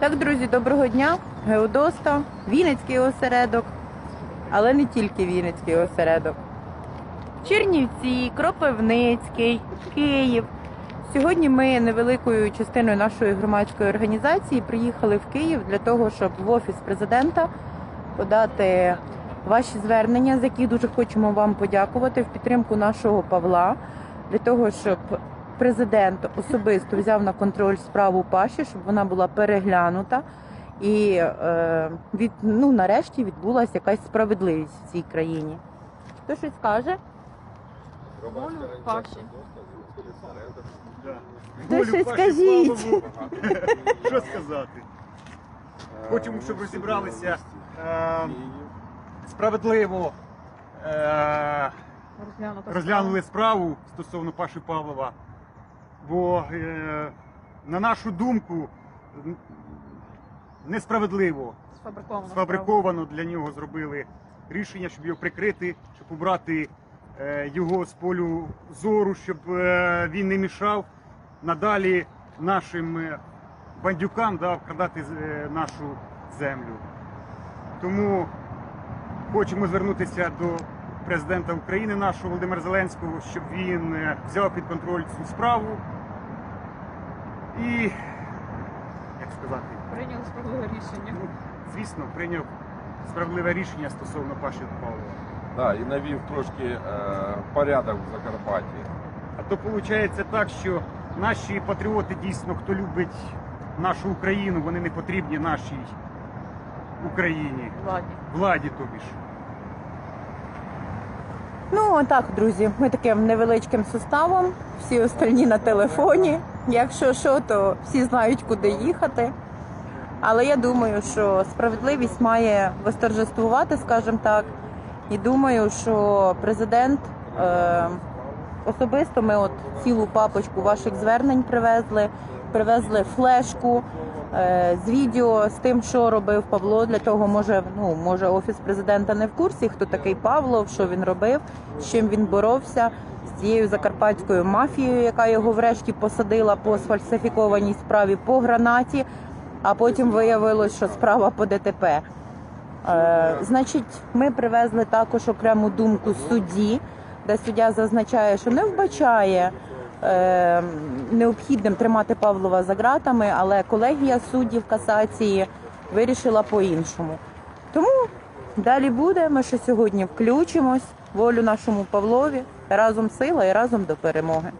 Так, друзі, доброго дня. Геодоста, Вінницький осередок, але не тільки Вінницький осередок. Чернівці, Кропивницький, Київ. Сьогодні ми невеликою частиною нашої громадської організації приїхали в Київ для того, щоб в офіс президента подати ваші звернення, за які дуже хочемо вам подякувати в підтримку нашого Павла, для того, щоб президент особисто взяв на контроль справу Паші, щоб вона була переглянута. І е, від ну нарешті відбулася якась справедливість в цій країні. Хто щось скаже? Волю Паші. Ти щось скажіть. Що сказати? Хочемо, щоб розібралися е, справедливо е, розглянули справу стосовно Паші Павлова. Бо, е, на нашу думку, несправедливо сфабрикована. сфабриковано для нього зробили рішення, щоб його прикрити, щоб убрати е, його з полю зору, щоб е, він не мішав надалі нашим бандюкам да, вкрадати нашу землю. Тому хочемо звернутися до президента України нашого Володимира Зеленського, щоб він взяв під контроль цю справу і, як сказати, Прийняли справедливе рішення. Ну, звісно, прийняв справедливе рішення стосовно Паші Павлова. Да, і навів трошки е, порядок в Закарпатті. А то виходить так, що наші патріоти дійсно, хто любить нашу Україну, вони не потрібні нашій Україні, Владі. владі тобі ж. Ну так, друзі, ми таким невеличким составом. Всі остальні на телефоні. Якщо що, то всі знають, куди їхати. Але я думаю, що справедливість має восторжествувати, скажімо так. І думаю, що президент е, особисто ми от цілу папочку ваших звернень привезли, привезли флешку е, з відео з тим, що робив Павло. Для того може, ну може офіс президента не в курсі, хто такий Павло, що він робив, з чим він боровся. З цією закарпатською мафією, яка його врешті посадила по сфальсифікованій справі по гранаті, а потім виявилось, що справа по ДТП. Е, значить, ми привезли також окрему думку судді, де суддя зазначає, що не вбачає необхідним тримати Павлова за ґратами, але колегія суддів касації вирішила по-іншому. Тому далі буде. Ми ще сьогодні включимось. Волю нашому Павлові. Разом сила і разом до перемоги.